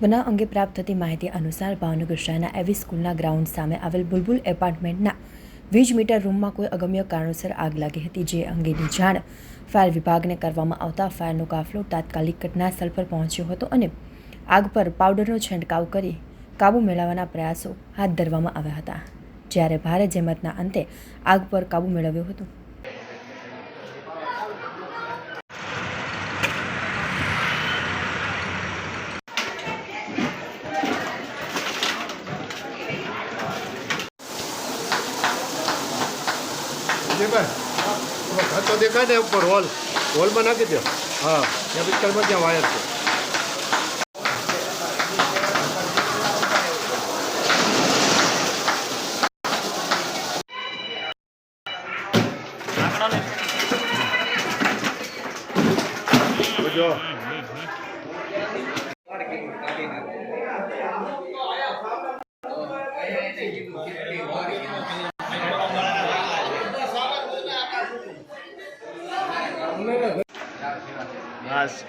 બનાવ અંગે પ્રાપ્ત થતી માહિતી અનુસાર ભાવનગર શહેરના એવી સ્કૂલના ગ્રાઉન્ડ સામે આવેલ બુલબુલ એપાર્ટમેન્ટના વીજ મીટર રૂમમાં કોઈ અગમ્ય કારણોસર આગ લાગી હતી, જે અંગેની જાણ ફાયર વિભાગને કરવામાં આવતા ફાયરનો કાફલો તાત્કાલિક ઘટના સ્થળ પર પહોંચ્યો હતો અને આગ પર પાવડરનો છંટકાવ કરી કાબૂ મેળવવાના પ્રયાસો હાથ ધરવામાં આવ્યા હતા. જ્યારે ભારે જહેમતના અંતે આગ પર કાબૂ મેળવ્યો હતો ખાતો દેખાય ને ઉપર હોલ. હોલમાં નાખી દો. હા, ત્યાં પિક્ચરમાં ત્યાં વાયર છે. જો आज